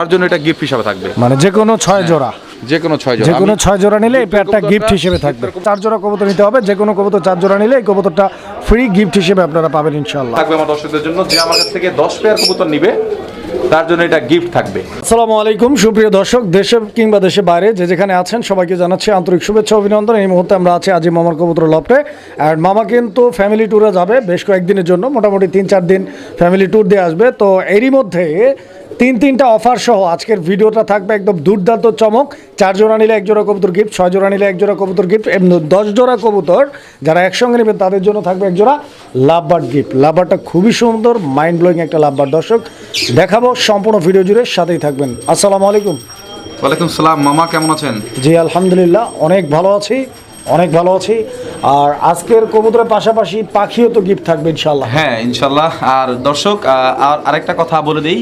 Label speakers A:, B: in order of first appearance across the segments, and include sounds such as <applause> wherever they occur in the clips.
A: তার জন্য এটা গিফট হিসাবে থাকবে।
B: মানে যে কোনো ছয় জোড়া।
A: যে কোনো ছয় জন
B: যে কোনো ছয় জোড়া নিলে এই গিফট হিসেবে থাকবে। চার জোড়া কবুতর নিতে হবে যে কোনো কবুতর চার জোড়া নিলে এই কবুতরটা ফ্রি গিফট হিসেবে আপনারা পাবেন ইনশাল্লাহ
A: থাকবে আমার দর্শকদের জন্য যে আমার থেকে দশ পেয়ার কবুতর নিবে তার জন্য এটা গিফট থাকবে।
B: আসসালামু আলাইকুম সুপ্রিয় দর্শক দেশে কিংবা দেশে বাইরে যে যেখানে আছেন সবাইকে জানাচ্ছি আন্তরিক শুভেচ্ছা অভিনন্দন। এই মুহূর্তে আমরা আছি আজি মামার কবুতর লফটে। আর মামা কিন্তু ফ্যামিলি ট্যুরে যাবে বেশ কয়েকদিনের জন্য মোটামুটি তিন চার দিন ফ্যামিলি ট্যুর দিয়ে আসবে। তো এরই মধ্যে তিন তিনটা অফার সহ আজকের ভিডিওটা থাকবে একদম দুর্দান্ত চমক। চার জোড়া নিলে এক জোড়া কবুতর গিফট ছয় জোড়া নিলে এক জোড়া কবুতর গিফট এমনি দশ জোড়া কবুতর যারা একসঙ্গে নেবেন তাদের জন্য থাকবে এক জোড়া লাভবার্ড গিফট লাভবারটা খুবই সুন্দর মাইন্ড ব্লোয়িং একটা লাভবার দর্শক। দেখাবো সম্পূর্ণ ভিডিও জুড়ে সাথেই থাকবেন। আসসালামু আলাইকুম।
A: ওয়ালাইকুম সালাম মামা কেমন আছেন?
B: জি আলহামদুলিল্লাহ অনেক ভালো আছি অনেক ভালো আছি। আর আজকের কবুতরের পাশাপাশি পাখিও তো গিফট থাকবে ইনশাল্লাহ
A: হ্যাঁ ইনশাল্লাহ আর দর্শক আর আরেকটা কথা বলে দিই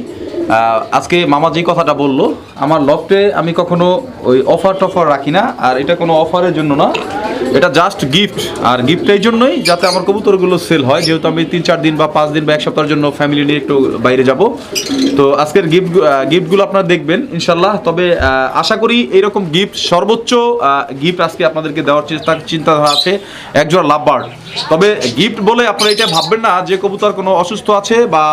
A: আজকে মামা যে কথাটা বলল, আমার লফটে আমি কখনো ওই অফার টফার রাখি না, আর এটা কোনো অফারের জন্য না। এটা জাস্ট গিফট আর গিফট এই জন্যই যাতে আমার কবুতরগুলো সেল হয়, যেহেতু আমি তিন চার দিন বা পাঁচ দিন বা এক সপ্তাহের জন্য ফ্যামিলি নিয়ে একটু বাইরে যাব। তো আজকের গিফট গিফটগুলো আপনারা দেখবেন ইনশাল্লাহ তবে আশা করি এরকম গিফট সর্বোচ্চ গিফট আজকে আপনাদেরকে দেওয়ার চেষ্টা চিন্তাধারা আছে, একজোড়া লাভবার্ড। তবে গিফট বলে আপনারা এটা ভাববেন না, যে কবুতর কোনো অসুস্থ আছে বা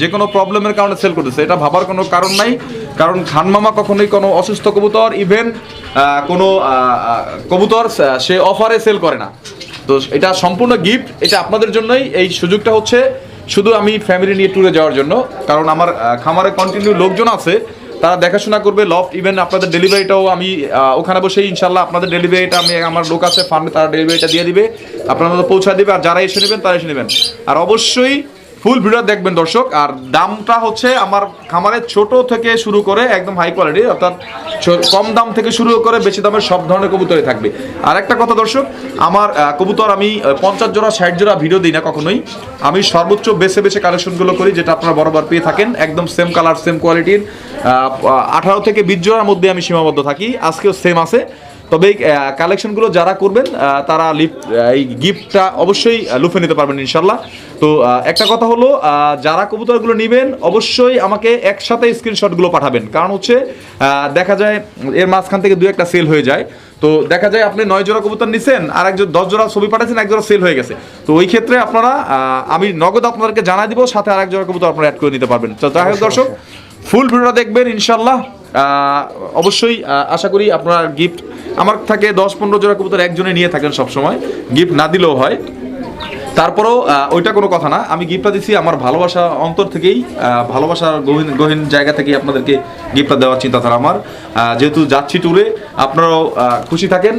A: যে কোনো প্রবলেমের কারণে সেল করতেছে। এটা ভাবার কোনো কারণ নাই, কারণ খান মামা কখনোই কোনো অসুস্থ কবুতর ইভেন কোনো কবুতর সে অফারে সেল করে না। তো এটা সম্পূর্ণ গিফট এটা আপনাদের জন্যই। এই সুযোগটা হচ্ছে শুধু আমি ফ্যামিলি নিয়ে ট্যুরে যাওয়ার জন্য, কারণ আমার খামারে কন্টিনিউ লোকজন আছে তারা দেখাশোনা করবে লফট ইভেন আপনাদের ডেলিভারিটাও আমি ওখানে বসেই ইনশাল্লাহ আপনাদের ডেলিভারিটা আমি, আমার লোক আছে ফার্মে তারা ডেলিভারিটা দিয়ে দিবে। আপনাদের পৌঁছা দিবে, আর যারা এসে নেবেন, তারা এসে নেবেন। আর অবশ্যই ফুল ভিডিও দেখবেন দর্শক, আর দামটা হচ্ছে আমার খামারে ছোট থেকে শুরু করে একদম হাই কোয়ালিটি অর্থাৎ কম দাম থেকে শুরু করে বেশি দামের সব ধরনের কবুতরই থাকবে। আর একটা কথা দর্শক, আমার কবুতর আমি পঞ্চাশ জোড়া, ষাট জোড়া ভিডিও দিই না কখনোই। আমি সর্বোচ্চ বেছে বেছে কালেকশনগুলো করি, যেটা আপনারা বরাবর পেয়ে থাকেন, একদম সেম কালার সেম কোয়ালিটির আঠারো থেকে বিশ জোড়ার মধ্যে আমি সীমাবদ্ধ থাকি, আজকেও সেম আছে। তবে এই কালেকশনগুলো যারা করবেন তারা লিফ এই গিফটটা অবশ্যই লুফে নিতে পারবেন ইনশাল্লাহ তো একটা কথা হলো যারা কবুতরগুলো নেবেন অবশ্যই আমাকে একসাথে স্ক্রিনশটগুলো পাঠাবেন। কারণ হচ্ছে দেখা যায় এর মাঝখান থেকে দু একটা সেল হয়ে যায়। তো দেখা যায় আপনি নয় জোড়া কবুতর নিছেন আর একজন দশ জোড়া ছবি পাঠাচ্ছেন এক জোড়া সেল হয়ে গেছে। তো ওই ক্ষেত্রে আপনারা আমি নগদ আপনাদেরকে জানাই দিব সাথে আর এক জোড়া কবুতর আপনারা অ্যাড করে নিতে পারবেন। তো যাই হোক দর্শক ফুল ভিডিওটা দেখবেন ইনশাল্লাহ অবশ্যই আশা করি আপনার গিফট আমার থাকে দশ পনেরো জোড়া কবুতর একজনে নিয়ে থাকেন সবসময়। গিফট না দিলেও হয়। তারপরেও ওইটা কোনো কথা না। আমি গিফটটা দিচ্ছি আমার ভালোবাসা অন্তর থেকেই ভালোবাসার গহীন গহীন জায়গা থেকেই আপনাদেরকে গিফটটা দেওয়ার চিন্তাধারা আমার। যেহেতু যাচ্ছি ট্যুরে আপনারাও খুশি থাকেন।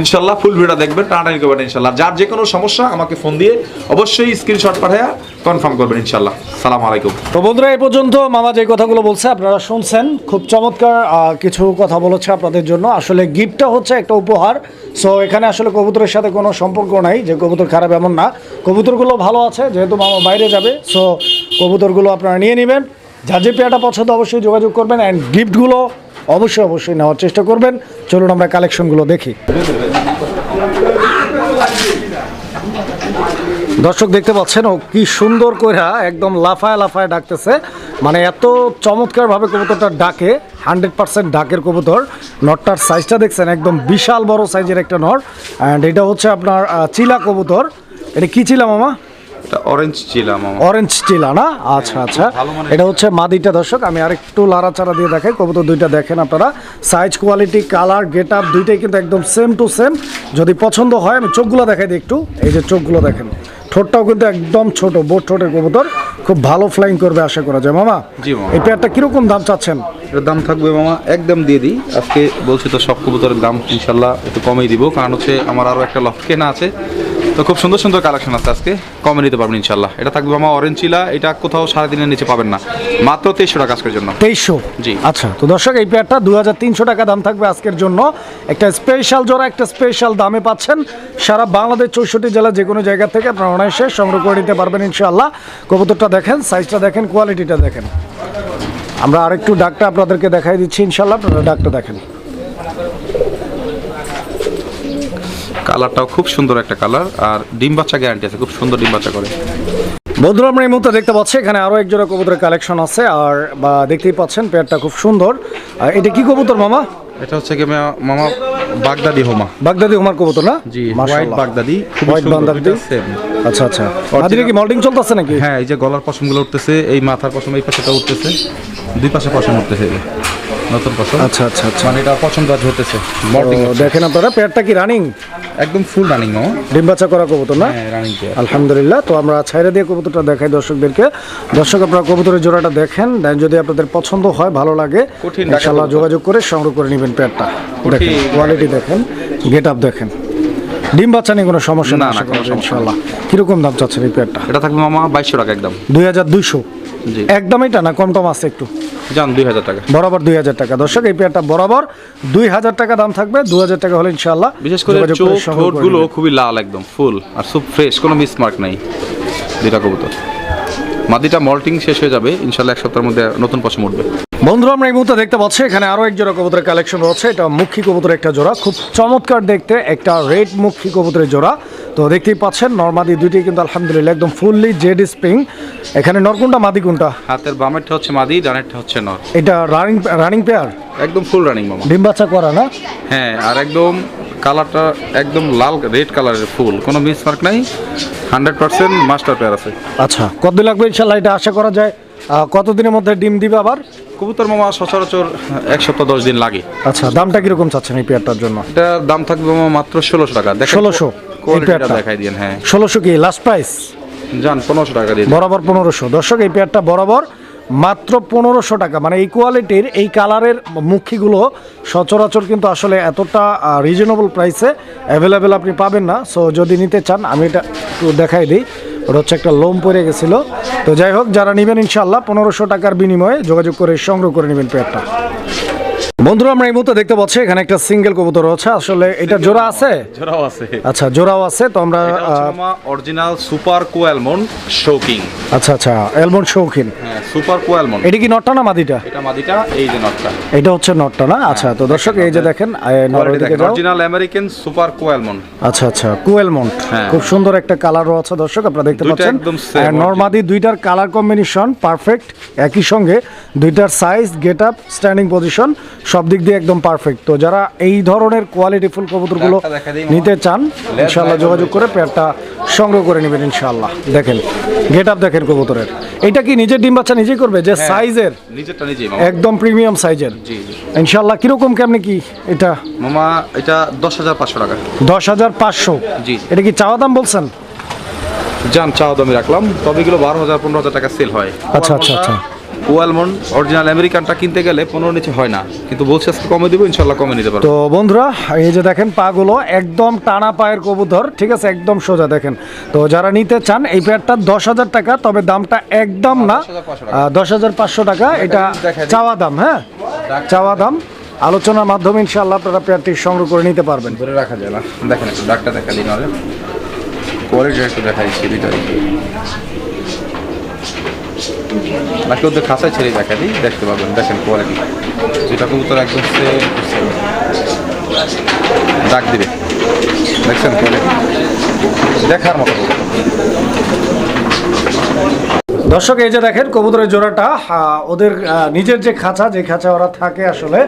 A: ইনশাল্লাহ ফুল ভিডিওটা দেখবেন, টানাটানি করবেন ইনশাল্লাহ। যার যে কোনো সমস্যা আমাকে ফোন দিয়ে অবশ্যই স্ক্রিনশট পাঠায়া কনফার্ম করবেন ইনশাল্লাহ। সালাম আলাইকুম।
B: তো বন্ধুরা এই পর্যন্ত মামা যে কথাগুলো বলছে আপনারা শুনছেন, খুব চমৎকার কিছু কথা বলেছে আপনাদের জন্য। আসলে গিফটটা হচ্ছে একটা উপহার। সো এখানে আসলে কবুতরের সাথে কোনো সম্পর্ক নাই, যে কবুতর খারাপ এমন না। কবুতরগুলো ভালো আছে, যেহেতু মামা বাইরে যাবে। সো কবুতরগুলো আপনারা নিয়ে নেবেন। যার যে পেয়াটা পছন্দ, অবশ্যই যোগাযোগ করবেন। অ্যান্ড গিফটগুলো অবশ্যই অবশ্যই নেওয়ার চেষ্টা করবেন। চলুন আমরা কালেকশনগুলো দেখি। দর্শক দেখতে পাচ্ছেন, ও কি সুন্দর কইরা একদম লাফায় লাফায় ডাকতেছে। মানে এত চমৎকারভাবে কবুতরটা ডাকে, হান্ড্রেড পার্সেন্ট ডাকের কবুতর। নটটার সাইজটা দেখছেন, একদম বিশাল বড় সাইজের একটা নট। অ্যান্ড এটা হচ্ছে আপনার চিলা কবুতর। এটা কি চিলা, মামা?
A: অরেঞ্জ ছিলাম আমার
B: অরেঞ্জ চিলা না? আচ্ছা আচ্ছা। এটা হচ্ছে মাদিটা দর্শক। আমি আরেকটু লাড়াচাড়া দিয়ে দেখাই কবুতর দুইটা দেখেন আপনারা। Size quality colour get up দুইটাই কিন্তু একদম সেম টু সেম যদি পছন্দ হয় আমি চোখগুলো দেখাই দিই একটু। এই যে চোখগুলো দেখেন ঠোঁটটাও কিন্তু একদম ছোট বোট ঠোঁটের কবুতর। খুব ভালো ফ্লাইং করবে আশা করা যায় মামা।
A: জি মামা।
B: এই পেয়ারটা কীরকম দাম চাচ্ছেন?
A: এটার দাম থাকবে মামা একদম দিয়ে দিই। আজকে বলছি তো সব কবুতরের দাম ইনশাল্লাহ একটু কমেই দিব। কারণ হচ্ছে আমার আরও একটা লফট কেনা আছে। তো খুব সুন্দর সুন্দর কালেকশন আছে আজকে। কমে নিতে পারবেন ইনশাল্লাহ এটা থাকবে আমার অরেঞ্জ চিলা এটা কোথাও সাড়ে তিনের নিচে পাবেন না। মাত্র তেইশশো টাকা আজকের জন্য।
B: তেইশশো?
A: জি।
B: আচ্ছা তো দর্শক এই পেয়ারটা দু হাজার তিনশো টাকা দাম থাকবে আজকের জন্য। একটা স্পেশাল জোড়া একটা স্পেশাল দামে পাচ্ছেন। সারা বাংলাদেশ চৌষট্টি জেলা যে কোনো জায়গা থেকে আপনারা অনায়াসে সংগ্রহ করে নিতে পারবেন ইনশাল্লাহ কবুতরটা দেখেন সাইজটা দেখেন কোয়ালিটিটা দেখেন। আমরা আরেকটু ডাকটা আপনাদেরকে দেখাই দিচ্ছি ইনশাল্লাহ আপনারা ডাকটা দেখেন।
A: কালারটাও খুব সুন্দর একটা কালার আর ডিম বাচ্চা গ্যারান্টি আছে খুব সুন্দর ডিম বাচ্চা করে।
B: বন্ধুরা আমরা এই মুহূর্তে দেখতে পাচ্ছি এখানে আরও এক জোড়া কবুতরের কালেকশন আছে আর বা দেখতেই পাচ্ছেন পেয়ারটা খুব সুন্দর। আর এটা কি কবুতর মামা?
A: এটা হচ্ছে কি মামা বাগদাদি হোমা।
B: বাগদাদি উমার কবুতর না?
A: জি হোয়াইট বাগদাদি
B: হোয়াইট বাগদাদি আচ্ছা আচ্ছা। মাদিরে কি মল্টিং চলতেছে নাকি?
A: হ্যাঁ এই যে গলার পশমগুলো উঠতেছে এই মাথার পশম এই পাশেটা উঠতেছে দুই পাশে পশম উঠতেছে নতুন পশম।
B: আচ্ছা আচ্ছা আচ্ছা।
A: মানে এটা পছন্দ আজ হতেছে
B: দেখেন আপনারা পেয়ারটা কি রানিং
A: একদম ফুল রানিং ও।
B: ডিম বাচ্চা করা কবুতর না?
A: হ্যাঁ রানিং
B: আলহামদুলিল্লাহ তো আমরা ছাইরা দিয়ে কবুতরটা দেখাই দর্শকদেরকে। দর্শক আপনারা কবুতরের জোড়াটা দেখেন। দেন যদি আপনাদের পছন্দ হয় ভালো লাগে ইনশাআল্লাহ যোগাযোগ করে সংগ্রহ করে নেবেন পেয়ারটা দেখেন কোয়ালিটি দেখেন গেট আপ দেখেন। ডিম বাচ্চা নিয়ে কোনো সমস্যা
A: না,
B: ইনশাআল্লাহ। কীরকম দাম চাচ্ছেন এই পেয়ারটা
A: এটা থাকবে মামা বাইশশো টাকা একদম।
B: দুই হাজার দুইশো।
A: জি।
B: একদম এটা না কম টম আছে একটু?
A: যান দুই হাজার টাকা।
B: বরাবর দুই হাজার টাকা। দর্শক এই পেয়ারটা বরাবর দুই হাজার টাকা দাম থাকবে। দু হাজার টাকা হলে ইনশাআল্লাহ
A: বিশেষ করে চোখ
B: সংগ্রহ ঠোঁটগুলো
A: খুবই লাল একদম ফুল আর খুব ফ্রেশ কোনো মিসমার্ক নাই। দুইটা কবুতর। মাদিটা মল্টিং শেষ হয়ে যাবে। ইনশাল্লাহ এক সপ্তাহের মধ্যে নতুন পশম উঠবে।
B: বন্ধুরা আমরা এই মুহূর্তে দেখতে পাচ্ছি এখানে আরও এক জোড়া কবুতরের কালেকশন রয়েছে। এটা মুখী কবুতরের একটা জোড়া। খুব চমৎকার দেখতে একটা রেড মুখী কবুতরের জোড়া। তো দেখতেই পাচ্ছেন নর্মাদি দুইটি কিন্তু আলহামদুলিল্লাহ একদম ফুললি জেড স্প্রিং এখানে নরকুন্ডা মাদি কোনটা?
A: হাতের বামেরটা হচ্ছে মাদি ডানেরটা হচ্ছে নর।
B: এটা রানিং রানিং পেয়ার
A: একদম ফুল রানিং মামা।
B: ডিম বাচ্চা করা না?
A: হ্যাঁ আর একদম কালারটা একদম লাল রেড কালারের ফুল কোনো মিসমার্ক নাই। হান্ড্রেড পার্সেন্ট মাস্টার পেয়ার আছে।
B: আচ্ছা কতদিন লাগবে ইনশাল্লাহ এটা আশা করা যায়? কতদিনের মধ্যে ডিম দিবে আবার?
A: কবুতর মামা সচরাচর এক সপ্তাহ দশ দিন লাগে।
B: আচ্ছা দামটা কীরকম চাচ্ছেন এই পেয়ারটার জন্য?
A: এটার দাম থাকবে মামা মাত্র ষোলোশো টাকা। দেখেন
B: 1600 এই
A: কোয়ালিটিটা
B: পেয়ারটা?
A: দেখাই দিন হ্যাঁ।
B: ষোলোশো কি লাস্ট প্রাইস
A: যান পনেরোশো টাকা দিয়ে দিন।
B: বরাবর পনেরোশো। দর্শক এই পেয়ারটা বরাবর মাত্র পনেরোশো টাকা। মানে এই কোয়ালিটির এই কালারের মুখিগুলো সচরাচর কিন্তু আসলে এতটা রিজনেবল প্রাইসে অ্যাভেলেবেল আপনি পাবেন না। সো যদি নিতে চান, আমি এটা একটু দেখাই দিই। ওটা হচ্ছে একটা লোম পড়ে গেছিল। তো যাই হোক, যারা নেবেন ইনশাল্লাহ পনেরোশো টাকার বিনিময়ে যোগাযোগ করে সংগ্রহ করে নেবেন পেয়ারটা। বন্ধুরা আমরা এই মুহূর্তে দেখতে পাচ্ছি এখানে একটা সিঙ্গেল কবুতর আছে আসলে এটা জোড়া আছে?
A: জোড়াও আছে।
B: আচ্ছা জোড়াও আছে তো আমরা
A: অরিজিনাল সুপার কোয়ালমন শৌকিং
B: আচ্ছা আচ্ছা এলমন্ড শৌখিন
A: হ্যাঁ সুপার কোয়ালমন
B: এটা কি নটটা না মাদিটা?
A: এটা মাদিটা এই যে নটটা।
B: এটা হচ্ছে নটটা না? আচ্ছা তো দর্শক এই যে দেখেন
A: অরিজিনাল আমেরিকান সুপার কোয়ালমন
B: আচ্ছা আচ্ছা কুয়েলমন্ট
A: হ্যাঁ।
B: খুব সুন্দর একটা কালারও আছে দর্শক আপনারা দেখতে পাচ্ছেন।
A: same,
B: দুইটার কালার কম্বিনেশন পারফেক্ট একই সঙ্গে দুইটার size get up standing position সব দিক দিয়ে একদম পারফেক্ট তো যারা এই ধরনের কোয়ালিটি ফুল কবুতরগুলো। নিতে চান ইনশাল্লাহ যোগাযোগ করে পেয়ারটা সংগ্রহ করে নেবেন ইনশাল্লাহ দেখেন গেট আপ দেখেন কবুতরের। এটা কি নিজের ডিম বাচ্চা নিজেই করবে? যে
A: হ্যাঁ।
B: সাইজের
A: মামা।
B: একদম প্রিমিয়াম সাইজের
A: জি জি।
B: ইনশাল্লাহ কীরকম কেমনি কি এটা?
A: মামা এটা দশ হাজার পাঁচশো টাকা।
B: দশ হাজার পাঁচশো?
A: জি।
B: এটা কি চাওয়া দাম বলছেন?
A: যান চাও দামি রাখলাম। তবে এগুলো বারো হাজার পনেরো হাজার টাকা সেল হয়।
B: আচ্ছা, আচ্ছা, আচ্ছা।
A: কোয়ালমন অরিজিনাল আমেরিকানটা কিনতে গেলে পনেরো নিচে হয় না। কিন্তু বলছে আজকে কমে দিব ইনশাল্লাহ কমে নিতে পারব।
B: তো বন্ধুরা এই যে দেখেন পাগুলো একদম টানা পায়ের কবুতর ঠিক আছে? একদম সোজা দেখেন। তো যারা নিতে চান এই পেয়ারটা দশ হাজার টাকা তবে দামটা একদম না। দশ হাজার পাঁচশো টাকা। এটা চাওয়া দাম হ্যাঁ? চাওয়া দাম। আলোচনার মাধ্যমে ইনশাআল্লাহ আপনারা পেয়ারটি সংগ্রহ করে নিতে পারবেন।
A: ধরে রাখা যায় না। দেখেন একটু ডাকটা দেখা দিন কোয়ালিটি একটু দেখা দিচ্ছি নাকি ওদের খাঁচায় ছেড়ে দেখা দিই, দেখতে পাবেন দেখেন কোয়ালিটি যেটা কবুতর একদম। ডাক দিবে। দেখছেন কোয়ালিটি দেখার মতো
B: দর্শক, এই যে দেখেন কবুতরের জোড়াটা ওদের নিজের যে খাঁচা যে খাঁচা ওরা থাকে আসলে,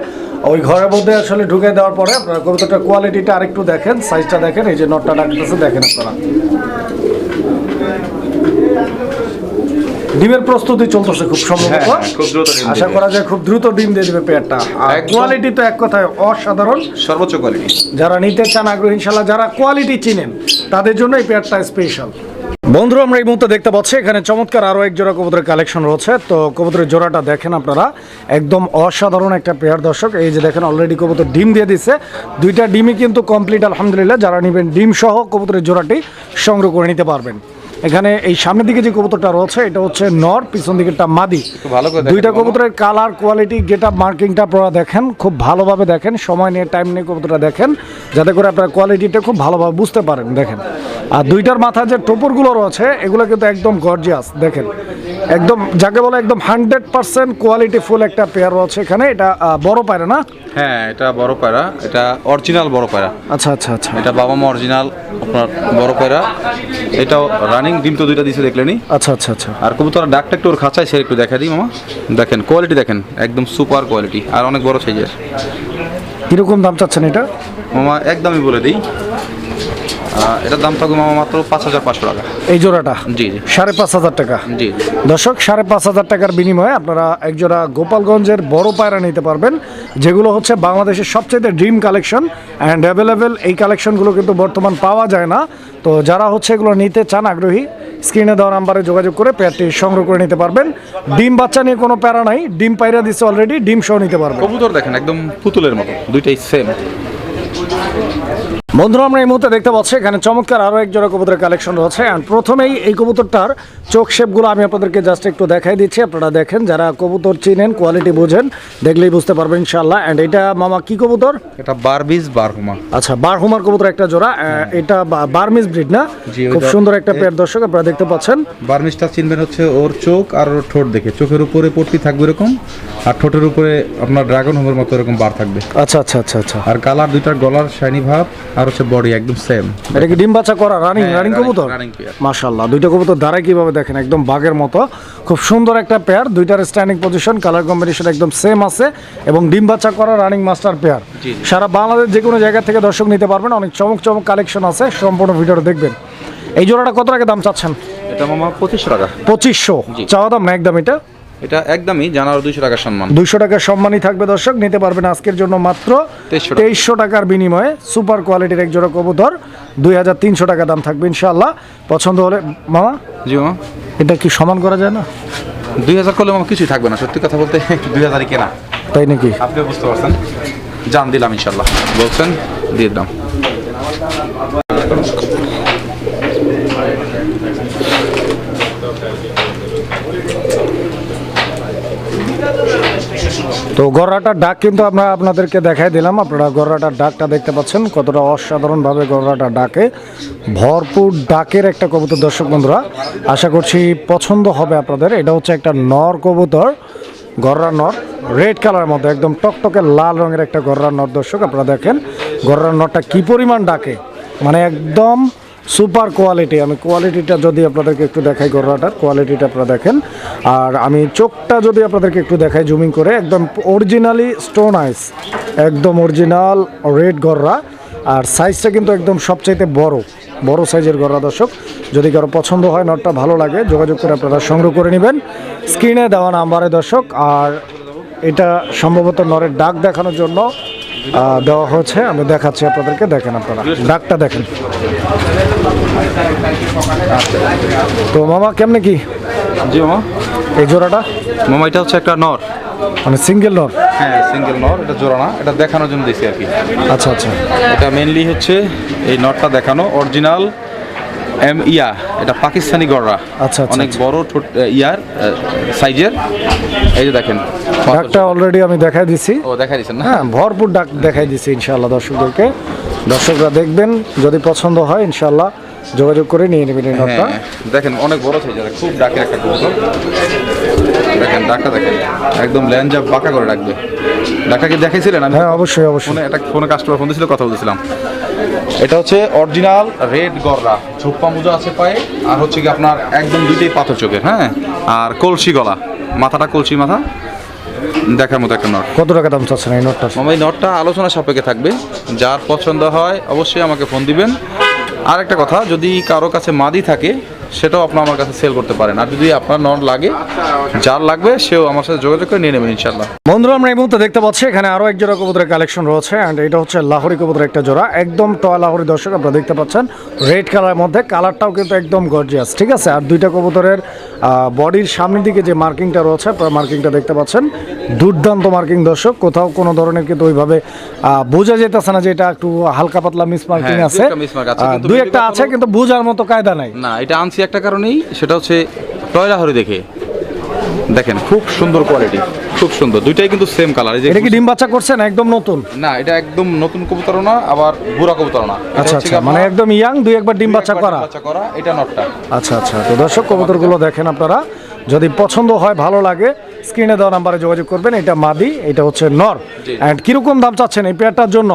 B: ওই ঘরের মধ্যে আসলে ঢুকে দেওয়ার পরে আপনারা কবুতরটার কোয়ালিটিটা আরেকটু দেখেন সাইজটা দেখেন, এই যে নটটা ডাকতেছে, দেখেন আপনারা। ডিমের প্রস্তুতি চলতেছে খুব সম্ভবত।
A: হ্যাঁ, হ্যাঁ, খুব দ্রুত
B: আশা করা যায় খুব দ্রুত ডিম দিয়ে দিবে পেয়ারটা আর কোয়ালিটি তো এক কথায় অসাধারণ।
A: সর্বোচ্চ কোয়ালিটি
B: যারা নিতে চান আগ্রহী ইনশাল্লাহ যারা কোয়ালিটি চিনেন তাদের জন্য এই পেয়ারটা স্পেশাল বন্ধুরা আমরা এই মুহূর্তে দেখতে পাচ্ছি এখানে চমৎকার আরও এক জোড়া কবুতরের কালেকশন রয়েছে। তো কবুতরের জোড়াটা দেখেন আপনারা। একদম অসাধারণ একটা পেয়ার দর্শক। এই যে দেখেন অলরেডি কবুতর ডিম দিয়ে দিচ্ছে দুইটা ডিমই কিন্তু কমপ্লিট আলহামদুলিল্লাহ। যারা নেবেন ডিম সহ কবুতরের জোড়াটি সংগ্রহ করে নিতে পারবেন। এখানে এই সামনের দিকে যে কবুতরটা রয়েছে এটা হচ্ছে নর পিছন দিকেরটা মাদি
A: ভালো
B: দুইটা। কবুতরের কালার কোয়ালিটি গেট আপ মার্কিংটা আপনারা দেখেন খুব ভালোভাবে দেখেন সময় নিয়ে টাইম নিয়ে কবুতরটা দেখেন যাতে করে আপনারা কোয়ালিটিটা খুব ভালোভাবে বুঝতে পারেন দেখেন আর দুইটার মাথায় যে টোপরগুলো রয়েছে এগুলো কিন্তু একদম গর্জিয়াস দেখেন। একদম যাকে বলে একদম হান্ড্রেড পার্সেন্ট কোয়ালিটি ফুল একটা পেয়ার রয়েছে এখানে। এটা বড় পায়রা না?
A: হ্যাঁ এটা বড় পায়রা। এটা অরিজিনাল বড় পায়রা।
B: আচ্ছা আচ্ছা আচ্ছা।
A: এটা বাবা মা অরিজিনাল আপনার বড় পায়রা। এটাও রানিং ডিম তো দুইটা দিছে দেখলেনি?
B: আচ্ছা আচ্ছা আচ্ছা।
A: আর কবুতর ডাকটা একটু ওর খাঁচায় সে একটু দেখা দিই মামা। দেখেন কোয়ালিটি দেখেন একদম সুপার কোয়ালিটি আর অনেক বড় সাইজের
B: কীরকম দাম চাচ্ছেন এটা?
A: মামা একদমই বলে দিই। এটার দাম থাকবে মামা মাত্র পাঁচ হাজার পাঁচশো টাকা।
B: এই জোড়াটা?
A: জি জি।
B: সাড়ে পাঁচ হাজার টাকা?
A: জি।
B: দর্শক সাড়ে পাঁচ হাজার টাকার বিনিময়ে আপনারা একজোড়া গোপালগঞ্জের বড় পায়রা নিতে পারবেন যেগুলো হচ্ছে বাংলাদেশের সবচেয়ে ড্রিম কালেকশন অ্যান্ড অ্যাভেলেবেল এই কালেকশনগুলো কিন্তু বর্তমান পাওয়া যায় না। তো যারা হচ্ছে এগুলো নিতে চান আগ্রহী স্ক্রিনে দেওয়া নাম্বারে যোগাযোগ করে পেয়ারটি সংগ্রহ করে নিতে পারবেন। ডিম বাচ্চা নিয়ে কোনো প্যারা নাই ডিম পায়রা দিচ্ছে অলরেডি ডিম সহ নিতে পারবেন।
A: কবুতর দেখেন একদম পুতুলের মতো দুইটাই সেম
B: বন্ধুরা আমরা এই মুহূর্তে দেখতে পাচ্ছি এখানে চমৎকার আরও এক জোড়া কবুতরের কালেকশন রয়েছে। অ্যান্ড প্রথমেই এই কবুতরটার চোখ শেপগুলো আমি আপনাদেরকে জাস্ট একটু দেখাই দিচ্ছি। আপনারা দেখেন যারা কবুতর চিনেন কোয়ালিটি বোঝেন দেখলেই বুঝতে পারবেন ইনশাল্লাহ অ্যান্ড এটা মামা কি কবুতর?
A: এটা বারবিজ বারহুমা।
B: আচ্ছা বারহুমার কবুতর একটা জোড়া। এটা বা- বার্মিজ ব্রিড না? খুব সুন্দর একটা পেয়ার দর্শক আপনারা দেখতে পাচ্ছেন।
A: বার্মিজটা চিনবেন হচ্ছে ওর চোখ আর ওর ঠোঁট দেখে। চোখের উপরে পট্টি থাকবে এরকম আর ঠোঁটের উপরে আপনার ড্রাগন হোমের মতো এরকম বার থাকবে।
B: আচ্ছা আচ্ছা আচ্ছা আচ্ছা।
A: আর কালার দুইটার গলার শাইনি ভাব আর হচ্ছে বডি একদম সেম
B: এটা কি ডিম বাচ্চা করা? রানিং
A: হ্যাঁ,
B: রানিং কবুতর। মাশাল্লাহ দুইটা কবুতর দাঁড়ায় কীভাবে দেখেন? একদম বাঘের মতো। খুব সুন্দর একটা পেয়ার দুইটার স্ট্যান্ডিং পজিশন কালার কম্বিনেশন একদম সেম আছে এবং ডিম বাচ্চা করা রানিং মাস্টার পেয়ার সারা বাংলাদেশ যে কোনো জায়গা থেকে দর্শক নিতে পারবেন অনেক চমক চমক কালেকশন আছে সম্পূর্ণ ভিডিওটা দেখবেন। এই জোড়াটা কত টাকা দাম চাচ্ছেন?
A: এটা মামা পঁচিশশো টাকা।
B: পঁচিশশো। চাওয়া দাম না একদম এটা?
A: এটা একদমই জানার দুইশো টাকার সম্মান।
B: দুইশো টাকার সম্মানই থাকবে দর্শক নিতে পারবেন আজকের জন্য মাত্র
A: 2300
B: তেইশশো টাকার বিনিময়ে সুপার কোয়ালিটির এক জোড়া কবুতর দুই হাজার তিনশো টাকা দাম থাকবে ইনশাআল্লাহ। পছন্দ হলে মামা?
A: জি মামা।
B: এটা কি সমান করা যায় না?
A: দুই হাজার করলে মামা কিছুই থাকবে না সত্যি কথা বলতে <laughs> দুই হাজারই কেনা।
B: তাই নাকি?
A: আপনিও বুঝতে পারছেন। জান দিলাম ইনশাল্লাহ বলছেন দিয়ে দিলাম
B: তো গররাটার ডাক কিন্তু আমরা আপনাদেরকে দেখাই দিলাম। আপনারা গররাটার ডাকটা দেখতে পাচ্ছেন, কতটা অসাধারণভাবে গররাটা ডাকে। ভরপুর ডাকের একটা কবুতর, দর্শক বন্ধুরা, আশা করছি পছন্দ হবে আপনাদের। এটা হচ্ছে একটা নর কবুতর, গররা নর, রেড কালারের মধ্যে একদম টকটকে লাল রঙের একটা গররা নর। দর্শক, আপনারা দেখেন গররা নরটা কি পরিমাণ ডাকে। মানে একদম সুপার কোয়ালিটি, আমি কোয়ালিটিটা যদি আপনাদেরকে একটু দেখাই গররাটার, কোয়ালিটিটা আপনারা দেখেন। আর আমি চোখটা যদি আপনাদেরকে একটু দেখাই জুমিং করে, একদম অরিজিনালি স্টোন আইস একদম অরিজিনাল রেড গররা। আর সাইজটা কিন্তু একদম সবচাইতে বড় বড় সাইজের গররা দর্শক। যদি কারও পছন্দ হয় নটটা ভালো লাগে, যোগাযোগ করে আপনারা সংগ্রহ করে নেবেন। স্ক্রিনে দেওয়া নাম্বারে দর্শক, আর এটা সম্ভবত নরের ডাক দেখানোর জন্য দেওয়া হয়েছে। আমি দেখাচ্ছি আপনাদেরকে। দেখেন আপনারা। ডাকটা দেখেন। তো মামা কেমনে কি?
A: জি মামা।
B: এই জোড়াটা?
A: মামা এটা হচ্ছে একটা নর।
B: মানে সিঙ্গেল নর?
A: হ্যাঁ সিঙ্গেল নর। এটা জোড়া না। এটা দেখানোর জন্য দিয়েছি আর কি।
B: আচ্ছা আচ্ছা।
A: এটা মেনলি হচ্ছে এই নটটা দেখানো। অরিজিনাল এম ইয়া এটা পাকিস্তানি গড়রা।
B: আচ্ছা, আচ্ছা,
A: অনেক
B: আচ্ছা।
A: বড় ইয়ার সাইজের। এই যে দেখেন
B: ডাকটা অলরেডি আমি দেখাই দিছি।
A: ও দেখা দিচ্ছেন না?
B: হ্যাঁ ভরপুর ডাক দেখাই দিছি ইনশাআল্লাহ দর্শকদেরকে। দর্শকরা দেখবেন যদি পছন্দ হয় ইনশাআল্লাহ যোগাযোগ করে নিয়ে নেবেন এই নটটা।
A: হ্যাঁ দেখেন অনেক বড় সাইজের খুব ডাকের একটা কবুতর। দেখেন ডাকটা দেখেন একদম ল্যাঞ্জা বাঁকা করে ডাকবে ডাকটাকে দেখাইছিলেন আমি?
B: হ্যাঁ অবশ্যই অবশ্যই।
A: ফোনে একটা ফোনে কাস্টমার ফোন দিয়েছিল কথা বলছিলাম এটা হচ্ছে অরিজিনাল রেড গররা। ঝোপ্পা মোজা আছে পায়ে আর হচ্ছে কি আপনার একদম দুইটাই পাথর চোখের হ্যাঁ? আর কলসি গলা। মাথাটা কলসি মাথা। দেখার মতো একটা নট।
B: কত টাকা দাম চাচ্ছেন এই নটটা?
A: আমার এই নটটা আলোচনা সাপেক্ষে থাকবে। যার পছন্দ হয় অবশ্যই আমাকে ফোন দিবেন। আর একটা কথা যদি কারও কাছে মাদি থাকে সেটাও আপনার আমার কাছে সেল করতে পারেন। আর যদি আপনার নন লাগে যার লাগবে সেও আমার সাথে যোগাযোগ করে নিয়ে নেবেন ইনশাল্লাহ
B: বন্ধুরা আমরা এই মুহূর্তে দেখতে পাচ্ছি এখানে আরও এক জোড়া কবুতরের কালেকশন রয়েছে অ্যান্ড এটা হচ্ছে লাহোরি কবুতরের একটা জোড়া। একদম টয় লাহোরি দর্শক আপনারা দেখতে পাচ্ছেন রেড কালারের মধ্যে কালারটাও কিন্তু একদম গর্জিয়াস ঠিক আছে? আর দুইটা কবুতরের বডির সামনের দিকে যে মার্কিংটা রয়েছে আপনারা মার্কিংটা দেখতে পাচ্ছেন। দুর্দান্ত মার্কিং দর্শক কোথাও কোনো ধরনের কিন্তু ওইভাবে বোঝা যেতেছে না যে এটা একটু হালকা পাতলা মিস মার্কিং
A: হ্যাঁ,
B: আছে।
A: দুই একটা আছে, কিন্তু
B: বোঝার মতো কায়দা নাই।
A: না এটা আনছি একটা কারণেই সেটা হচ্ছে টয়লা হরি দেখে। দেখেন খুব সুন্দর কোয়ালিটি খুব সুন্দর। দুইটাই কিন্তু সেম কালার এই যে
B: এটা কি ডিম বাচ্চা করছেন একদম নতুন?
A: না এটা একদম নতুন কবুতর না আবার বুড়া কবুতর না।
B: আচ্ছা আচ্ছা মানে একদম ইয়াং দুই একবার ডিম বাচ্চা করা।
A: বাচ্চা করা এটা নটটা।
B: আচ্ছা আচ্ছা তো দর্শক কবুতরগুলো দেখেন আপনারা। যদি পছন্দ হয় ভালো লাগে স্ক্রিনে দেওয়া নাম্বারে যোগাযোগ করবেন। এটা মাদি এটা হচ্ছে নর। অ্যান্ড কীরকম দাম চাচ্ছেন এই পেয়ারটার জন্য?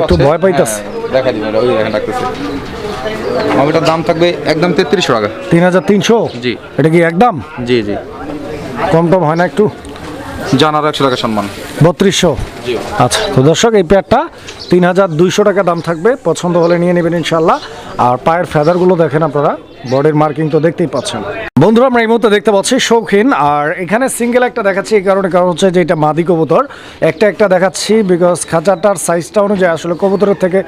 B: একটু ভয় পাইতাছে।
A: হ্যাঁ, দেখা দিই ওই দেখেন ডাকতেছে মামিটার দাম থাকবে একদম তেত্রিশশো টাকা।
B: তিন হাজার তিনশো?
A: জি।
B: এটা কি একদম?
A: জি জি।
B: কম টম হয় না একটু?
A: জানার একশো টাকা সম্মান।
B: বত্রিশশো? আচ্ছা তো দর্শক এই পেয়ারটা তিন হাজার দুইশো টাকা দাম থাকবে। পছন্দ হলে নিয়ে নেবেন ইনশাল্লাহ। আর পায়ের ফেদারগুলো দেখেন আপনারা। বডির মার্কিং তো দেখতেই পাচ্ছেন। বন্ধুরা আমরা এই মুহূর্তে দেখতে পাচ্ছি শৌখিন আর এখানে সিঙ্গেল একটা দেখাচ্ছি এই কারণে কারণ হচ্ছে যে এটা মাদি কবুতর। একটা একটা দেখাচ্ছি বিকজ খাঁচাটার সাইজটা অনুযায়ী আসলে কবুতরের থেকে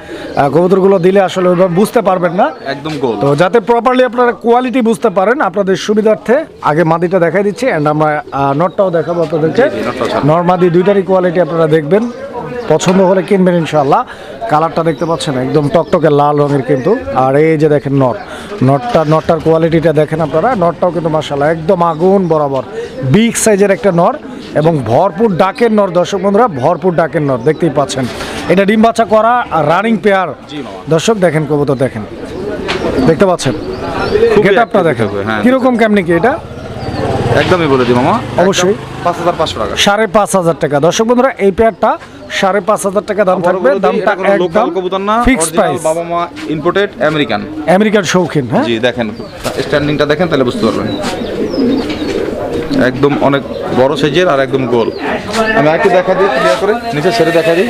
B: কবুতরগুলো দিলে আসলে ওইভাবে বুঝতে পারবেন না।
A: একদম গোল
B: তো যাতে প্রপারলি আপনারা কোয়ালিটি বুঝতে পারেন আপনাদের সুবিধার্থে আগে মাদিটা দেখাই দিচ্ছি অ্যান্ড আমরা নটটাও দেখাবো আপনাদেরকে। নর মাদি দুইটারই কোয়ালিটি আপনারা দেখবেন। পছন্দ হলে কিনবেন ইনশাল্লাহ কালারটা দেখতে পাচ্ছেন একদম টকটকে লাল রঙের কিন্তু। আর এই যে দেখেন নট নটটা নটটার কোয়ালিটিটা দেখেন আপনারা নটটাও কিন্তু মাসাল্লাহ একদম আগুন বরাবর। বিগ সাইজের একটা নর এবং ভরপুর ডাকের নর দর্শক বন্ধুরা ভরপুর ডাকের নর দেখতেই পাচ্ছেন। এটা ডিম বাচ্চা করা আর রানিং পেয়ার। দর্শক দেখেন কবুতর দেখেন। দেখতে পাচ্ছেন? গেট আপটা দেখেন।
A: হ্যাঁ।
B: কীরকম কেমনি কি এটা?
A: একদমই বলে দিই মামা।
B: অবশ্যই।
A: পাঁচ হাজার পাঁচশো টাকা।
B: সাড়ে পাঁচ হাজার টাকা। দর্শক বন্ধুরা এই পেয়ারটা সাড়ে পাঁচ হাজার টাকা দাম থাকবে। দামটা একদম
A: কবুতর না
B: ফিক্স প্রাইস
A: বাবা মা ইম্পোর্টেড আমেরিকান
B: আমেরিকার শৌখিন হ্যাঁ?
A: জি দেখেন স্ট্যান্ডিংটা দেখেন তাহলে বুঝতে পারবেন। একদম অনেক বড় সাইজের আর একদম গোল। আমি একটু দেখা দিই ক্লিয়ার করে নিচে ছেড়ে দেখা দিই।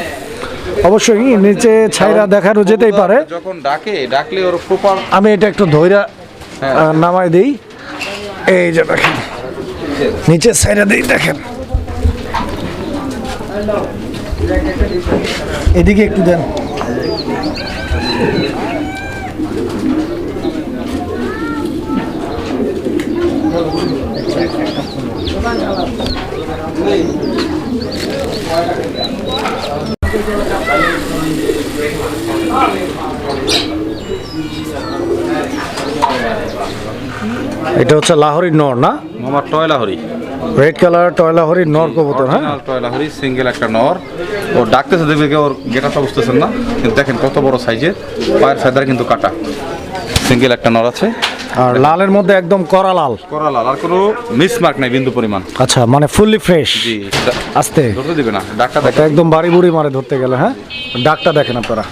B: অবশ্যই নিচে ছাইরা দেখানো যেতেই পারে।
A: যখন ডাকে ডাকলে ওর প্রপার
B: আমি এটা একটু ধৈরা
A: হ্যাঁ।
B: নামাই দিই। এই যে দেখেন নিচে ছাইরা দিই দেখেন। এদিকে একটু দেন। এটা হচ্ছে লাহোরির নর না?
A: আমার টয়লা হরি
B: রেড কালার টয়লা হরির নর কবুতর হ্যাঁ?
A: টয়লা হরি সিঙ্গেল একটা নর। ও ডাকতেছে দেখবে কি ওর গেটারটা বুঝতেছেন না। কিন্তু দেখেন কত বড় সাইজের পায়ের ফেদার কিন্তু কাটা। সিঙ্গেল একটা নর আছে।
B: আর লালের মধ্যে একদম করা লাল।
A: করা লাল আর কোনো মিসমার্ক নাই বিন্দু পরিমাণ।
B: আচ্ছা মানে ফুললি ফ্রেশ
A: জি
B: আস্তে।
A: ধরতে দিবে না। ডাকটা দেখেন।
B: একদম বাড়ি বুড়ি মারে ধরতে গেলে হ্যাঁ? ডাকটা দেখেন আপনারা।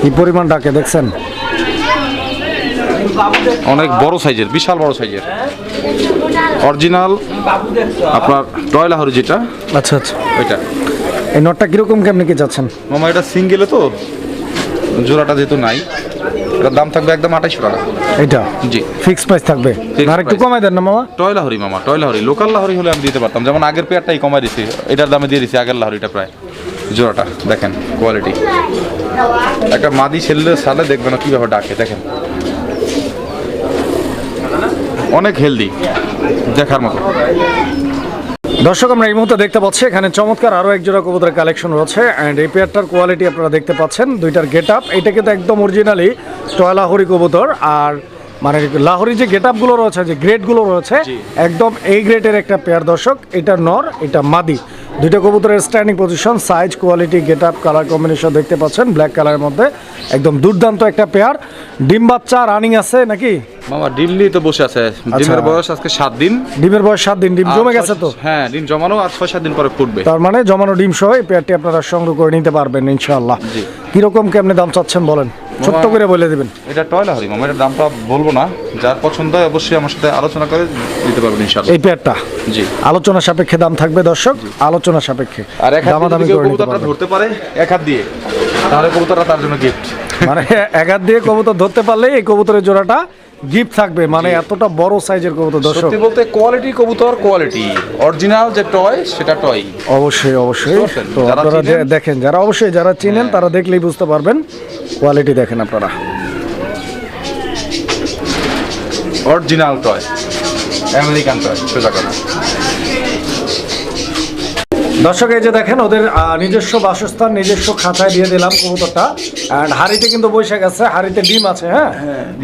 B: কি পরিমাণ ডাকে দেখছেন?
A: অনেক বড় সাইজের বিশাল বড় সাইজের অরিজিনাল আপনার টয়লা হরি যেটা।
B: আচ্ছা আচ্ছা।
A: ওইটা।
B: এই নটটা কীরকম কেমনি কি যাচ্ছেন?
A: মামা এটা সিঙ্গেলে তো জোড়াটা যেহেতু নাই এটার দাম থাকবে একদম আঠাইশো টাকা।
B: এটা
A: জি।
B: ফিক্স প্রাইস থাকবে? আর একটু। কমাই দেন না মামা।
A: টয় লাহরি মামা টয় লাহরি লোকাল লাহরি হলে আমি দিতে পারতাম। যেমন আগের পেয়ারটাই কমাই দিছি এটার দামে দিয়ে দিছি আগের লাহরিটা প্রায়। জোড়াটা দেখেন কোয়ালিটি একটা মাদি ছেলে সালে দেখবেন কীভাবে ডাকে দেখেন। অনেক হেলদি দেখার মতো।
B: দর্শক আমরা এই মুহূর্তে দেখতে পাচ্ছি এখানে চমৎকার আরও একজোড়া কবুতরের কালেকশন রয়েছে অ্যান্ড এই পেয়ারটার কোয়ালিটি আপনারা দেখতে পাচ্ছেন দুইটার গেট আপ এটা কিন্তু একদম অরিজিনালি টয়লাহরি কবুতর আর মানে লাহরি যে গেট আপগুলো রয়েছে যে গ্রেডগুলো রয়েছে একদম এই গ্রেডের একটা পেয়ার দর্শক এটা নর এটা মাদি। দুইটা কবুতরের standing position size quality get up colour combination দেখতে পাচ্ছেন ব্ল্যাক কালারের মধ্যে। একদম দুর্দান্ত একটা পেয়ার ডিম বাচ্চা রানিং আছে নাকি?
A: মামা ডিম নিয়ে তো বসে আছে। ডিমের বয়স আজকে সাত দিন।
B: ডিমের বয়স সাত দিন ডিম জমে গেছে তো?
A: হ্যাঁ ডিম জমানো আর ছয় সাত দিন পরে ফুটবে।
B: তার মানে জমানো ডিম সহ এই পেয়ারটি আপনারা সংগ্রহ করে নিতে পারবেন ইনশাআল্লাহ।
A: জি।
B: কীরকম কেমনে দাম চাচ্ছেন বলেন? ছোট্ট করে বলে দিবেন।
A: এটা টয়লা হরি মামা এটার দামটা বলব না। যার পছন্দ হয় অবশ্যই আমার সাথে আলোচনা করে দিতে পারবেন ইনশাল্লাহ
B: এই পেয়ারটা
A: জি।
B: আলোচনা সাপেক্ষে দাম থাকবে দর্শক। আলোচনা সাপেক্ষে।
A: আর এক
B: দামাদামি করে নিতে
A: কবুতরটা ধরতে পারে এক হাত দিয়ে তাহলে কবুতরটা তার জন্য গিফট
B: মানে এক হাত দিয়ে কবুতর ধরতে পারলে এই কবুতরের জোড়াটা গিফট থাকবে। মানে এতটা বড় সাইজের কবুতর দর্শক।
A: সত্যি বলতে কোয়ালিটি কবুতর কোয়ালিটি অরিজিনাল যে টয় সেটা টয়
B: অবশ্যই অবশ্যই। তো আপনারা দেখেন যারা অবশ্যই যারা চিনেন তারা দেখলেই বুঝতে পারবেন। কোয়ালিটি দেখেন আপনারা।
A: অরিজিনাল টয় আমেরিকান টয় সোজা কথা।
B: দর্শক এই যে দেখেন ওদের নিজস্ব বাসস্থান নিজস্ব খাঁচায় দিয়ে দিলাম কবুতরটা। অ্যান্ড হাড়িতে কিন্তু বৈশাখ গেছে হাড়িতে ডিম আছে হ্যাঁ?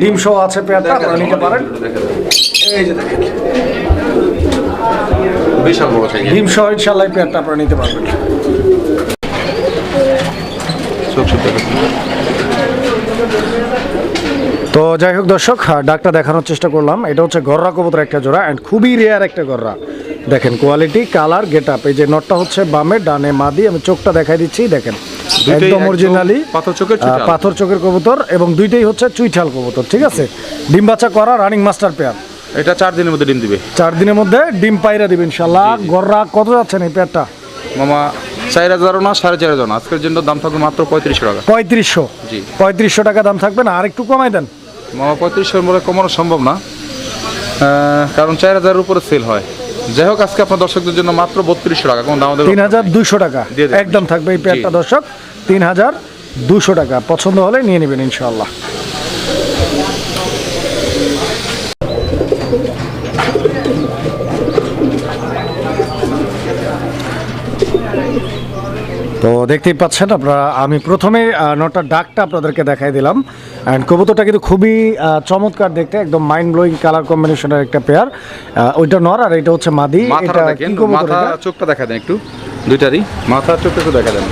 B: ডিম। সহ আছে পেয়ারটা আপনারা নিতে পারেন।
A: এই যে দেখেন।
B: ডিম সহ ইনশাল্লাহ পেয়ারটা আপনারা নিতে পারবেন। তো যাই হোক দর্শক ডাকটা দেখানোর চেষ্টা করলাম। এটা হচ্ছে গররা কবুতর একটা জোড়া অ্যান্ড খুবই রেয়ার একটা গররা। দেখেন কোয়ালিটি কালার গেট আপ এই যে নটটা হচ্ছে বামে ডানে মাদি। আমি চোখটা দেখাই দিচ্ছি দেখেন। একদম অরিজিনালি
A: পাথর চোখের।
B: পাথর চোখের কবুতর এবং দুইটাই হচ্ছে চুইঠাল কবুতর ঠিক আছে? ডিম বাচ্চা করা রানিং মাস্টার পেয়ার
A: এটা চার দিনের মধ্যে ডিম দিবে।
B: চার দিনের মধ্যে ডিম পাইরা দিবেন ইনশাল্লাহ গররা কত যাচ্ছেন এই পেয়ারটা
A: মামা চার হাজারও না সাড়ে চার হাজার আজকের জন্য দাম থাকবে মাত্র পঁয়ত্রিশশো টাকা।
B: পঁয়ত্রিশশো।
A: জি।
B: পঁয়ত্রিশশো টাকা দাম থাকবে না? আর একটু কমাই দেন।
A: মামা পঁয়ত্রিশশোর মধ্যে কমানো সম্ভব না। কারণ চার হাজারের উপরে সেল হয়। যাই হোক আজকে আপনার দর্শকদের জন্য মাত্র বত্রিশশো টাকা। কোন দাম
B: তিন হাজার দুশো টাকা। একদম থাকবে এই পেয়ারটা দর্শক। তিন হাজার দুশো টাকা। পছন্দ হলে নিয়ে নেবেন ইনশাল্লাহ তো দেখতেই পাচ্ছেন আপনারা আমি প্রথমে নটার ডাকটা আপনাদেরকে দেখাই দিলাম। অ্যান্ড কবুতরটা কিন্তু খুবই চমৎকার দেখতে একদম মাইন্ড ব্লোয়িং কালার কম্বিনেশনের একটা পেয়ার ওইটা নর আর এটা হচ্ছে মাদি। এটা কি কবুতর
A: চোখটা দেখা দেন একটু দুইটারই। মাথা চোখটা একটু দেখা দেন।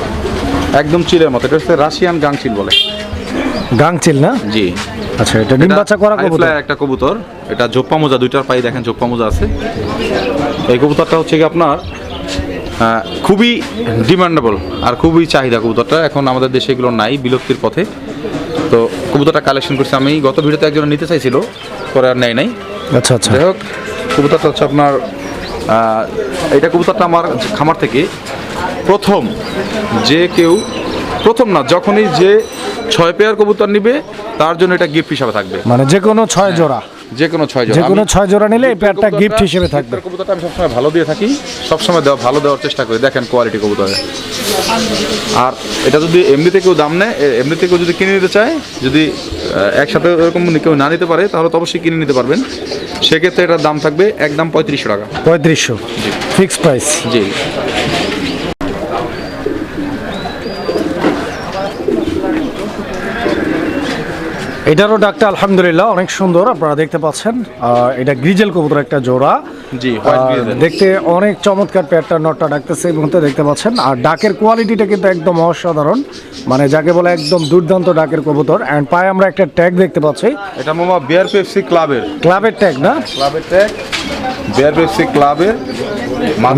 A: একদম চিলের মতো এটা হচ্ছে রাশিয়ান গাংচিল বলে।
B: গাংচিল না?
A: জি।
B: আচ্ছা এটা ডিম বাচ্চা করা কবুতর?
A: একটা কবুতর এটা জোপ্পা মোজা দুইটার পাই দেখেন জোপ্পা মোজা আছে। এই কবুতরটা হচ্ছে কি আপনার খুবই ডিমান্ডেবল আর খুবই চাহিদা কবুতরটা। এখন আমাদের দেশে এগুলো নাই বিলুপ্তির পথে। তো কবুতরটা কালেকশন করছি। আমি গত ভিডিওতে একজন নিতে চাইছিল পরে আর নেয় নাই।
B: আচ্ছা আচ্ছা।
A: যাই হোক কবুতরটা হচ্ছে আপনার এটা কবুতরটা আমার খামার থেকে প্রথম যে কেউ প্রথম না যখনই যে ছয় পেয়ার কবুতর নিবে তার জন্য এটা গিফট হিসাবে থাকবে।
B: মানে যে কোনো ছয় জোড়া।
A: যে কোনো ছয় জন
B: যে কোনো ছয় জোড়া নিলে এই পেয়ারটা গিফট হিসেবে থাকবে।
A: কবুতরটা আমি সবসময় ভালো দিয়ে থাকি সবসময় দেওয়া ভালো দেওয়ার চেষ্টা করি। দেখেন কোয়ালিটি কবুতরে আর এটা যদি এমনিতে কেউ দাম নেয় এমনিতে কেউ যদি কিনে নিতে চায় যদি একসাথে এরকম কেউ না নিতে পারে তাহলে তো অবশ্যই কিনে নিতে পারবেন। সেক্ষেত্রে এটার দাম থাকবে একদম পঁয়ত্রিশশো টাকা।
B: পঁয়ত্রিশশো। ফিক্স প্রাইস
A: জি।
B: এটারও ডাকটা আলহামদুলিল্লাহ অনেক সুন্দর আপনারা দেখতে পাচ্ছেন। আর এটা গ্রিজেল কবুতর একটা জোড়া।
A: জি
B: দেখতে অনেক চমৎকার পেয়ারটা নটটা ডাকতেছে এই মুহূর্তে দেখতে পাচ্ছেন। আর ডাকের কোয়ালিটিটা কিন্তু একদম অসাধারণ। মানে যাকে বলে একদম দুর্দান্ত ডাকের কবুতর। অ্যান্ড পায়ে আমরা একটা ট্যাগ দেখতে পাচ্ছি।
A: এটা মামা বিয়ার পেপসি ক্লাবের
B: ক্লাবের ট্যাগ না?
A: ক্লাবের ট্যাগ বিয়ার পেপসি ক্লাবের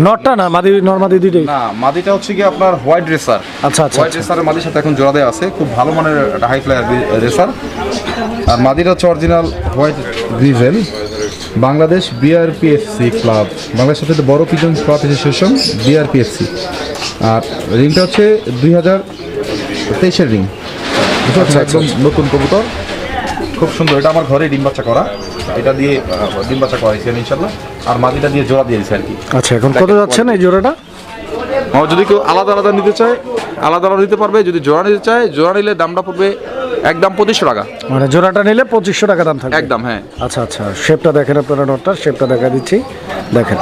B: নটটা না মাদি নর্মাদি দুইটাই?
A: না মাদিটা হচ্ছে কি আপনার হোয়াইট রেসার।
B: আচ্ছা আচ্ছা
A: হোয়াইট
B: আচ্ছা।
A: রেসারের মাদির সাথে এখন জোড়া দেওয়া আছে খুব ভালো মানের হাই ফ্লায়ার রেসার। আর মাদিটা হচ্ছে original white grizzle Bangladesh BRPFC club বাংলাদেশের সবচেয়ে বড় পিজন ক্লাব অ্যাসোসিয়েশন বিআরপিএফসি আর রিংটা হচ্ছে দুই হাজার তেইশের রিং
B: আচ্ছা,
A: একদম নতুন কবুতর। খুব সুন্দর এটা আমার ঘরে ডিম বাচ্চা করা। এটা দিয়ে ডিম বাচ্চা করাইছি আমি ইনশাল্লাহ আর মাটিটা দিয়ে জোড়া দিয়েছি আর কি।
B: আচ্ছা এখন কত যাচ্ছে না এই জোড়াটা?
A: যদি কেউ আলাদা আলাদা নিতে চায় আলাদা আলাদা নিতে পারবে যদি জোড়া নিতে চায় জোড়া নিলে দামটা পড়বে একদম পঁচিশশো টাকা।
B: মানে জোড়াটা নিলে পঁচিশশো টাকা দাম থাকবে।
A: একদম হ্যাঁ।
B: আচ্ছা আচ্ছা শেপটা দেখেন আপনারা নটটা শেপটা দেখা দিচ্ছি। দেখেন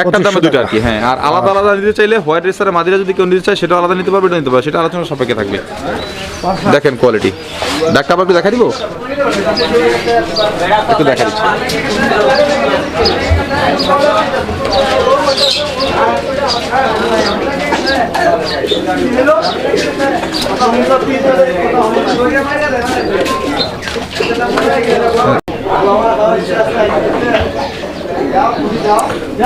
A: একটা দামে দুটো আর কি হ্যাঁ আর আলাদা আলাদা নিতে চাইলে হোয়াইট রেসারের মাদিরা যদি কেউ নিতে চায় সেটা আলাদা নিতে পারবে এটা নিতে পারবে সেটা আলোচনা সাপেক্ষে থাকবে। দেখেন কোয়ালিটি ডাক্তার আপনি দেখা দিব? একটু দেখা দিচ্ছি।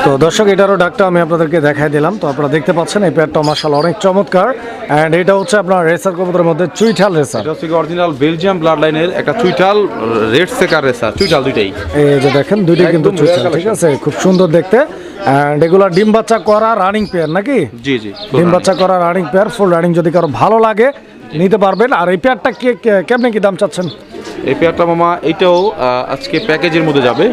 B: তো দর্শক এটারও ডাকটা আমি আপনাদেরকে দেখাই দিলাম। তো আপনারা দেখতে পাচ্ছেন এই পেয়ারটা মার্শাল অনেক চমৎকার। অ্যান্ড এটা হচ্ছে আপনার রেসার কবুতরের মধ্যে চুইঠাল রেসার
A: এটা হচ্ছে অরিজিনাল বেলজিয়াম ব্লাড লাইনের একটা চুইটাল রেড সেকার রেসার চুইটাল দুইটাই।
B: এই যে দেখেন দুইটাই কিন্তু চুইঠাল ঠিক আছে? খুব সুন্দর দেখতে। এগুলা ডিম বাচ্চা করা রানিং পেয়ার নাকি?
A: জি জি
B: ডিম বাচ্চা করা রানিং পেয়ার ফুল রানিং যদি কারও ভালো লাগে নিতে পারবেন। আর এই পেয়ারটা কে- কেমনে কি দাম চাচ্ছেন?
A: এই পেয়ারটা মামা এইটাও আজকে প্যাকেজের মধ্যে যাবে।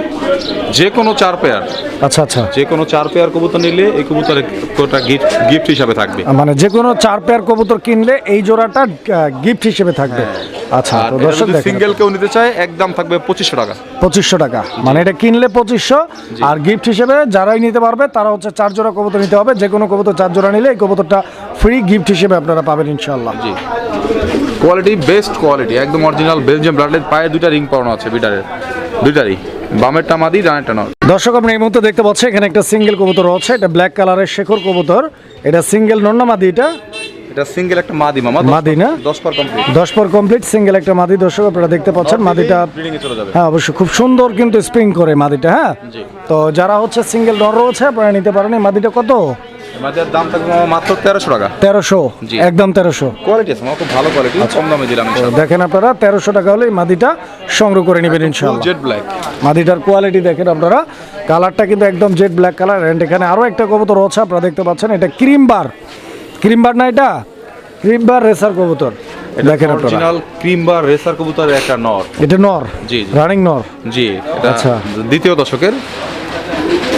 A: যে কোনো চার পেয়ার।
B: আচ্ছা আচ্ছা।
A: যে কোনো চার পেয়ার কবুতর নিলে এই কবুতরের কোটা গিফট গিফট হিসাবে থাকবে।
B: মানে যে কোনো চার পেয়ার কবুতর কিনলে এই জোড়াটা গিফট হিসেবে থাকবে। আচ্ছা তো দর্শক
A: সিঙ্গেল কেউ নিতে চায় একদম থাকবে পঁচিশশো টাকা।
B: পঁচিশশো টাকা। মানে এটা কিনলে পঁচিশশো আর গিফট হিসেবে যারাই নিতে পারবে তারা হচ্ছে চার জোড়া কবুতর নিতে হবে। যে কোনো কবুতর চার জোড়া নিলে এই কবুতরটা ফ্রি গিফট হিসেবে আপনারা পাবেন ইনশাল্লাহ
A: জি। কোয়ালিটি বেস্ট কোয়ালিটি একদম অরিজিনাল বেলজিয়াম ব্লাডের পায়ে দুইটা রিং পরানো আছে বিটারের। দুইটারই বামেরটা মাদি ডানেরটা নর
B: দর্শক আপনি এই মুহূর্তে দেখতে পাচ্ছেন এখানে একটা সিঙ্গেল কবুতর রয়েছে এটা ব্ল্যাক কালারের শেখর কবুতর। এটা সিঙ্গেল নন্না মাদি এটা?
A: এটা সিঙ্গেল একটা মাদি মামা
B: মাদি না?
A: দশ পর কমপ্লিট।
B: দশ পর কমপ্লিট সিঙ্গেল একটা মাদি। দর্শক আপনারা দেখতে পাচ্ছেন মাদিটা
A: ব্রিডিং এ চলে যাবে।
B: হ্যাঁ অবশ্যই খুব সুন্দর কিন্তু স্প্রিং করে মাদিটা হ্যাঁ?
A: জি।
B: তো যারা হচ্ছে সিঙ্গেল নর রয়েছে আপনারা নিতে পারেন এই মাদিটা কত?
A: মাদির দাম থাকবে মাত্র তেরোশো টাকা।
B: তেরোশো। একদম তেরোশো।
A: কোয়ালিটি আছে খুব ভালো কোয়ালিটি কম দামে দিলাম
B: দেখেন আপনারা তেরোশো টাকা হলে এই মাদিটা সংগ্রহ করে নেবেন ইনশাল্লাহ।
A: জেড ব্ল্যাক
B: মাদিটার কোয়ালিটি দেখেন আপনারা। কালারটা কিন্তু একদম জেড ব্ল্যাক কালার অ্যান্ড এখানে আরও একটা কবুতর রয়েছে আপনারা দেখতে পাচ্ছেন এটা ক্রিম বার ক্রিম বার না এটা? ক্রিম বার রেসার কবুতর। দেখেন
A: অরিজিনাল ক্রিম বা রেসার কবুতরের একটা নর।
B: এটা নর?
A: জি।
B: রানিং নর?
A: জি
B: আচ্ছা।
A: দ্বিতীয় দশকের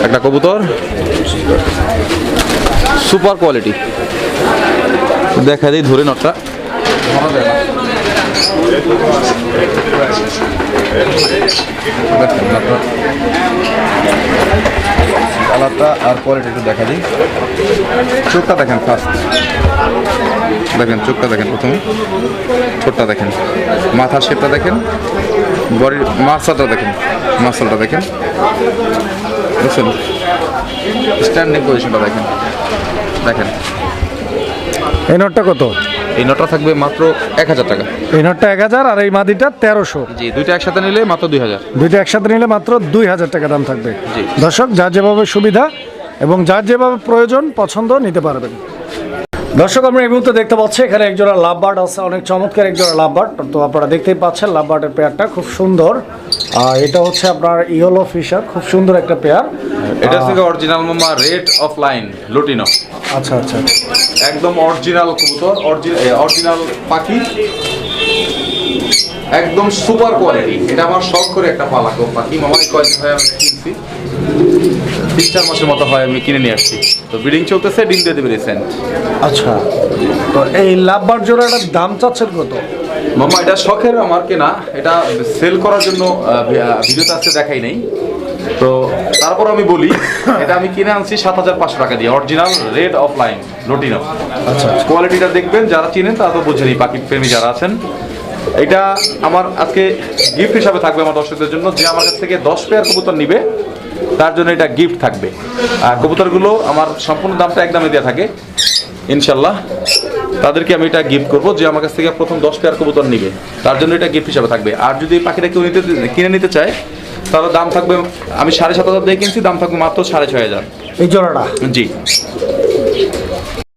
A: একটা কবুতর। Super quality. দেখা দিই ধরে নটটা। কালারটা আর কোয়ালিটি একটু দেখা দিই। চোখটা দেখেন ফার্স্ট দেখেন, চোখটা দেখেন প্রথমে। ঠোঁটটা দেখেন। মাথার শেপটা দেখেন। বডির মাসালটা দেখেন। মাসালটা দেখেন। বুঝছেন স্ট্যান্ডিং পজিশনটা দেখেন। দেখেন।
B: এই নোটটা কত?
A: এই নোটটা থাকবে মাত্র এক হাজার টাকা।
B: এই নোটটা এক হাজার আর এই মাদিটা তেরোশো।
A: জি দুইটা একসাথে নিলে মাত্র দুই হাজার।
B: দুইটা একসাথে নিলে মাত্র দুই হাজার টাকা দাম থাকবে।
A: জি।
B: দর্শক যার যেভাবে সুবিধা এবং যার যেভাবে প্রয়োজন পছন্দ নিতে পারবেন। দর্শক আমরা এই মুহূর্তে দেখতে পাচ্ছি এখানে একজোড়া লাভ বার্ড আছে অনেক চমৎকার একজোড়া লাভ বার্ড। তো আপনারা দেখতেই পাচ্ছেন লাভ বার্ডের পেয়ারটা খুব সুন্দর। আর এটা হচ্ছে আপনার ইয়েলো ফিশার খুব সুন্দর একটা পেয়ার।
A: এটা থেকে অরিজিনাল মামা রেড অফ লাইন লুটিনো
B: আচ্ছা আচ্ছা।
A: একদম অরিজিনাল কবুতর অরিজিনাল পাখি। একদম সুপার কোয়ালিটি। এটা আমার শখ করে একটা পালা গো পাখি মামা এই কয়েকদিন হয় আমি কিনছি? তিন চার মাসের মতো হয় আমি কিনে নিয়ে আসছি। তো ব্রিডিং চলতেছে ডিম দিয়ে দেবে রিসেন্ট
B: আচ্ছা। তো এই লাভ বার্ড জোড়াটার দাম চাচ্ছেন কত?
A: মামা এটা শখের আমার কেনা। এটা সেল করার জন্য ভিডিওতে আজকে দেখাই নাই। তো তারপর আমি বলি এটা আমি কিনে আনছি সাত হাজার পাঁচশো টাকা দিয়ে। অরিজিনাল রেড অফ লাইন লোটিনো
B: আচ্ছা
A: কোয়ালিটিটা দেখবেন যারা চিনেন তারা তো বুঝেনি বাকি প্রেমী যারা আছেন। এটা আমার আজকে গিফট হিসাবে থাকবে আমার দর্শকদের জন্য। যে আমার কাছ থেকে দশ পেয়ার কবুতর নিবে তার জন্য এটা গিফট থাকবে। আর কবুতরগুলো আমার সম্পূর্ণ দামটা একদমই দেওয়া থাকে। ইনশাল্লাহ তাদেরকে আমি এটা গিফট করব। যে আমার কাছ থেকে প্রথম দশ পেয়ার কবুতর নিবে তার জন্য এটা গিফট হিসাবে থাকবে। আর যদি এই পাখিটা কেউ নিতে কিনে নিতে চায় তাহলে দাম থাকবে আমি সাড়ে সাত হাজার দিয়ে কিনছি দাম থাকবে মাত্র সাড়ে ছয় হাজার।
B: এই জোড়াটা?
A: জি।